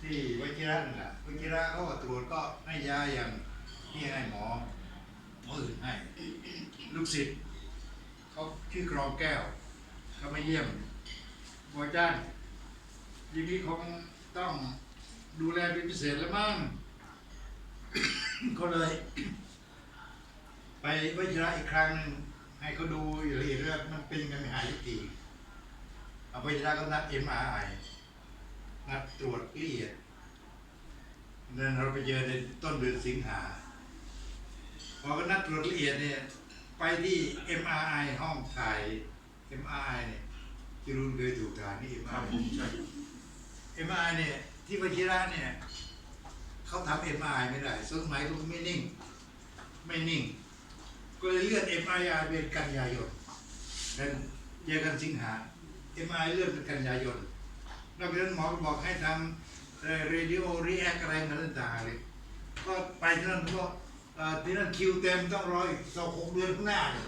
ที่วชิระนั่นแหละวชิระเขาก็ตรวจก็ให้ยาอย่างที่ให้หมอหมออื่นให้ ลูกศิษย์เขาชื่อกรองแก้วเขามาเยี่ยมหมอจ้านทีนี้คงต้องดูแลเป็นพิเศษแล้วมั้งก็เลย ไปวชิระอีกครั้งหนึ่งให้เขาดูอย่างละเอียดว่ามันเป็นยังไงม่หายทีเอาวชิระก็นัดเอ็มอาร์ไอ นัดตรวจละเอียดนั่นเราไปเจอในต้นเดือนสิงหาพอก็นัดตรวจละเอียดเนี่ย ไปที่ MRI ห้องถ่าย MRI เนี่ยที่รุ่นเคยถูกถ่ายนี่ครับ MRI ผมใช่ MRI เนี่ย ที่วชิระเนี่ยเขาทำ MRI ไม่ได้สมัยก็ไม่นิ่ง ไม่นิ่ง ก็เลยเลื่อน MRI เป็นกันยายนเป็นเจอกันสิงหา MRI เลื่อนเป็นกันยายน นอกจากนั้นหมอก็บอกให้ทำเอ่อ radio react อะไรนั่นต่างๆเลยก็ไปที่นั่นก็เอ่อที่นั่นคิวเต็มต้องรออีกสองหกเดือนข้างหน้าเลย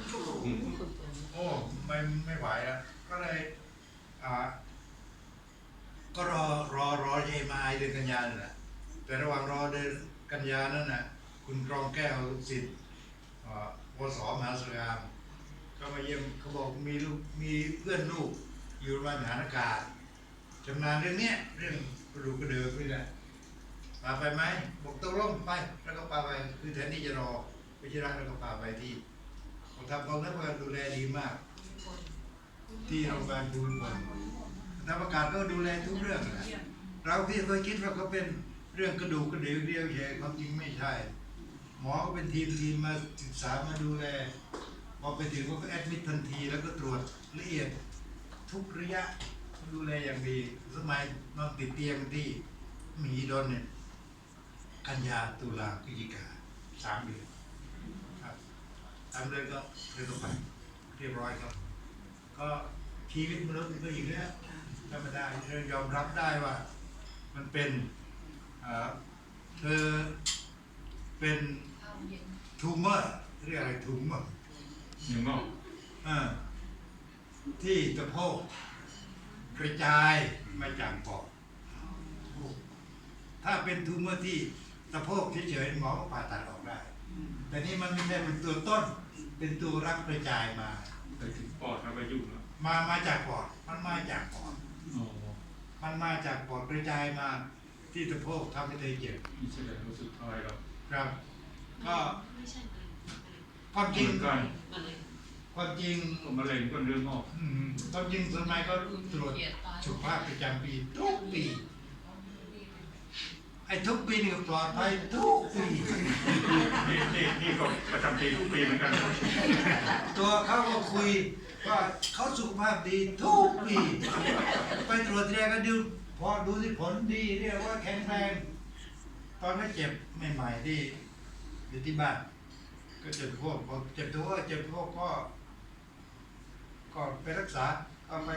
โอ้ไม่ไม่ไหวแล้วก็เลยอ่าก็รอรอรอเอมาเดือนกันยานั่นแหละแต่ระหว่างรอเดือนกันยานั่นน่ะคุณกรองแก้วลูกศิษย์อ่าวสมหาสารคามก็มาเยี่ยมเขาบอกมีลูกมีเพื่อนลูกอยู่โรงพยาบาลทหารอากาศ ชำนาญเรื่องเนี้ยเรื่องกระดูกกระเดิกนี่แหละพาไปไหมบอกตกลงไป แล้วก็พาไปคือแทนที่จะรอไปที่ร้านแล้วก็พาไปที่ผมทำกองทัพอากาศดูแลดีมาก ที่โรงพยาบาลภูมิพลทัพอากาศก็ดูแลทุกเรื่องนะเราที่เคยคิดว่าเขาเป็นเรื่องกระดูกกระเดี่ยวเดียวเฉยความจริงไม่ใช่ หมอก็เป็นทีมทีมมาศึกษามาดูแลพอไปถึงก็แอดมิดทันทีแล้วก็ตรวจละเอียดทุกระยะ ดูแลอย่างดี สมัยนอนติดเตียงที่มหิดลเนี่ย กันยาตุลาพฤศจิกาสามเดือนครับสามเดือนก็เดินไปเรียบร้อยครับ ก็ชีวิตมนุษย์มันก็อีกแล้วธรรมดาเรายอมรับได้ว่า มันเป็นเอ่อเธอเป็นทูเมอร์เรียกอะไรทูเมอร์ เนื้องอก อ่าที่สะโพก กระจายมาจากปอดถ้าเป็นทูเมอร์ที่สะโพกเฉยๆหมอก็ผ่าตัดออกได้ แต่นี่มันไม่ใช่เป็นตัวต้น เป็นตัวรับกระจายมา ไปถึงปอดแล้วไปยุ่งแล้วมามาจากปอดมันมาจากปอดอ๋อมันมาจากปอดกระจายมาที่สะโพกทำให้เธอเจ็บนี่แสดงว่าสุดท้ายแล้วครับ ก็ไม่ใช่ความจเหริงมือนกันมันเลย ความจริงก็มะเร็งก็เนื้องอกอืมความจริงสมัยก็ตรวจสุขภาพประจำปีทุกปี ไอ้ทุกปีนี่ก็ปลอดภัยทุกปี นี่นี่นี่ก็ประจำปีทุกปีเหมือนกันตัวเขาก็คุยว่าเขาสุขภาพดีทุกปี ไปตรวจทีไรก็ดูพอดูที่ผลดีเรียกว่าแข็งแรง ตอนนั้นเจ็บใหม่ๆที่อยู่ที่บ้านก็เจ็บพวกพอเจ็บตัวเจ็บพวกก็ ก็ไปรักษาเอาไป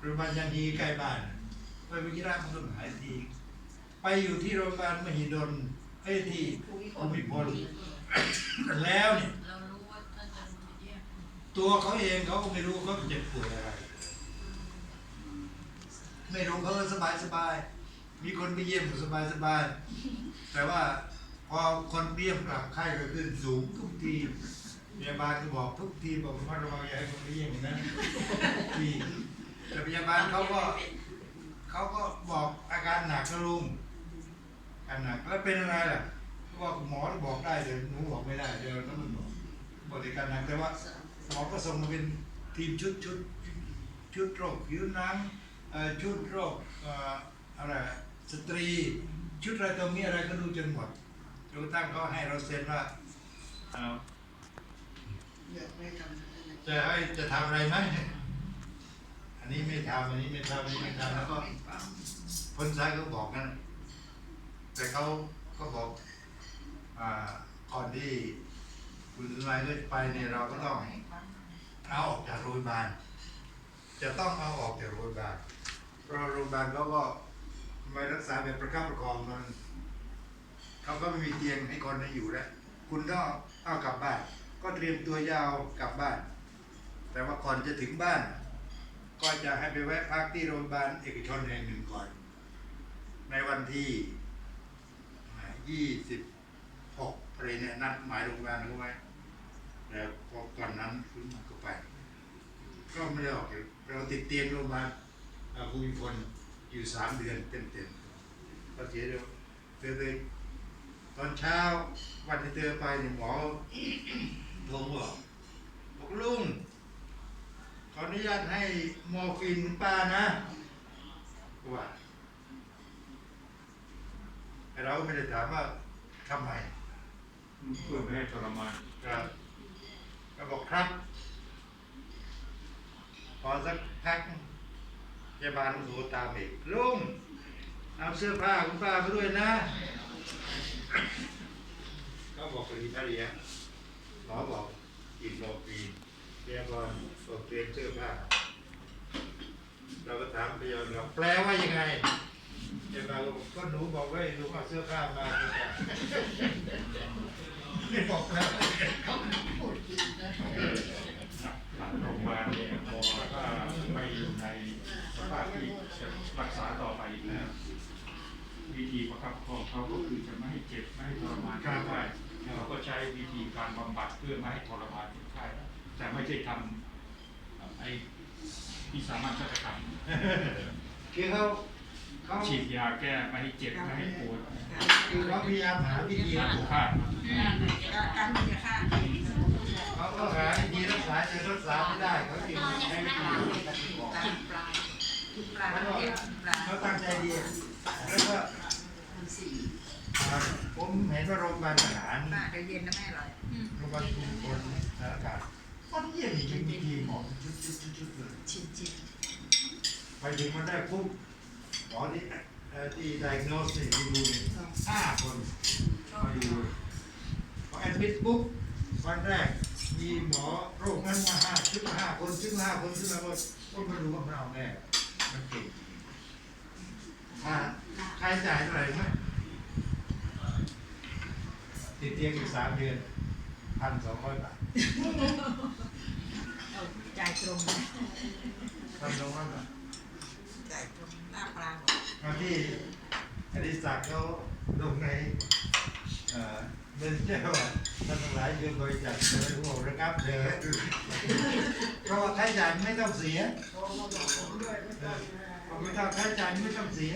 โรงพยาบาลยันีใกล้บ้านไปวิจิระมันก็หายที ไปอยู่ที่โรงพยาบาลมหิดลไอ้ยที่ภูมิพลแล้วเนี่ยเรารู้ว่าท่านจะมาเยี่ยมตัวเขาเองเขาก็ไม่รู้เขาเจ็บป่วยอะไร ไม่รู้เขาก็สบายสบายมีคนไปเยี่ยมสบายสบายแต่ว่าพอคนเยี่ยมกลับไข้ก็ขึ้นสูงทุกที พยาบาลก็บอกทุกทีบอกว่าระวังอย่าให้คนไปเยี่ยมอย่างนั้นทีแต่พยาบาลเขาก็เขาก็บอกอาการหนักนะลุงอาการหนักแล้วเป็นอะไรล่ะเขาบอกหมอบอกได้แต่หนูบอกไม่ได้เดี๋ยวต้องมันบอกบอกอาการหนักแต่ว่าหมอก็ส่งมาเป็นทีมชุดชุดชุดโรคผิวหนังชุดโรคอะไรสตรี ชุดอะไรตรงนี้อะไรก็ดูจนหมดจนกระทั่งเขาให้เราเซ็นว่า จะให้จะทำอะไรไหมอันนี้ไม่ทำอันนี้ไม่ทำอันนี้ไม่ทำแล้วก็คนซ้ายก็บอกนั่นแต่เขาก็บอกอ่าก่อนที่คุณสมัยก็ไปเนี่ยเราก็ต้องเอาออกจากโรงพยาบาล จะต้องเอาออกจากโรงพยาบาลเพราะโรงพยาบาลเขาก็ไม่รักษาแบบประคับประคองมันเขาก็ไม่มีเตียงให้คนให้อยู่แล้ว คุณก็เอากลับบ้าน ก็เตรียมตัวยาวกลับบ้าน แต่ว่าก่อนจะถึงบ้าน ก็จะให้ไปแวะพักที่โรงพยาบาลเอกชนแห่งหนึ่งก่อน ในวันที่ยี่สิบหกอะไรเนี่ยนัดหมายโรงพยาบาลเขาไว้แล้วพอก่อนนั้นคุณหมอก็ไป ก็ไม่ได้ออกเลยเราติดเตียงโรงพยาบาลภูมิพลอยู่สามเดือนเต็มๆก็เสียเดียวเธอเลยตอนเช้าวันที่เธอไปเนี่ยหมอ โทรมาบอกบอกลุงขออนุญาตให้มอร์ฟีนคุณป้านะว่าแต่เราก็ไม่ได้ถามว่าทำไมเพื่อไม่ให้ทรมานครับก็บอกครับ พอสักพักพยาบาลโทรตามอีกลุงเอาเสื้อผ้าคุณป้าไปด้วยนะ ก็บอกกับภรรยา หมอบอกอีกโลปีพยาบาลบอกเตรียมเสื้อผ้าเราก็ถามพยาบาลเราแปลว่ายังไงพยาบาลก็บอกก็หนูบอกว่าให้ลุงเอาเสื้อผ้ามาไม่บอกแล้วหลังโรงพยาบาลเนี่ยพอถ้าไม่อยู่ในสภาพที่จะรักษาต่อไปอีกแล้ววิธีประคับประคองเขาก็คือจะไม่ให้เจ็บไม่ให้ทรมานคนไข้เราก็ ใช้วิธีการบำบัดเพื่อไม่ให้ทรมานคนไข้แต่ไม่ใช่ทำไอ้ที่สามัญชนกรรมคือเขาเขาฉีดยาแก้ไม่ให้เจ็บไม่ให้ปวดคือเขาพยายามหาวิธียาถูกฆ่าการที่จะฆ่า เขาก็หาวิธีรักษาแต่รักษาไม่ได้เขาจึงให้วิธีอื่น กินปลากินปลา แล้วก็ เก็บปลา เขาตั้งใจดีแล้วก็ สี่ ผมเห็นว่าโรงพยาบาลทหาร ปลาจะเย็นนะแม่อร่อย โรงพยาบาลชุมพลสากาศมันเยี่ยมจริงๆมีทีมหมอชุดๆๆเลยชิ้นชิ้นไปถึงมันได้ปุ๊บหมอที่ที่ diagnose นี่ดูดูนี่ห้าคนมาดูพอแอดมิดปุ๊บวันแรกมีหมอโรคนั้นมาห้าชุดมาห้าคนชุดมาห้าคนชุดมาหมดก็มาดูว่ามันเอาแน่มันเก่งค่าค่าใช้จ่ายเท่าไหร่ไหมติดเตียงอีกสามเดือน พันสองร้อยบาทเอาจ่ายตรงนะพันสองร้อยบาทจ่ายตรงหน้าปลาหมดตอนที่อดิศักดิ์เขาลงในเอ่อเมนเจอร์ว่าท่านทั้งหลายยืมบริจาคโดยหัวนะครับเด้อเพราะว่าค่าใช้จ่ายไม่ต้องเสียเออไม่ต้องค่าใช้จ่ายไม่ต้องเสีย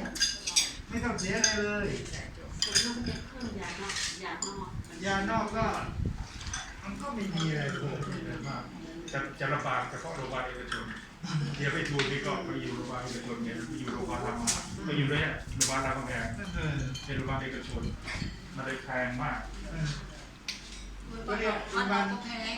ไม่ต้องเสียอะไรเลยจ่ายตรงส่วนมากจะเพิ่มยานอกยานอกยานอกก็ มันก็ไม่มีอะไรโผล่ไม่อะไรมากจะจะระบาดเฉพาะโรงพยาบาลเอกชนเดี๋ยวไปทูนนี่ก็ไปอยู่โรงพยาบาลเอกชนเนี่ยไปอยู่โรงพยาบาลรามมาไปอยู่ด้วยเนี่ยโรงพยาบาลรามคำแหงเออเป็นโรงพยาบาลเอกชนมันเลยแพงมากก็เรียกโรงพยาบาลก็แพง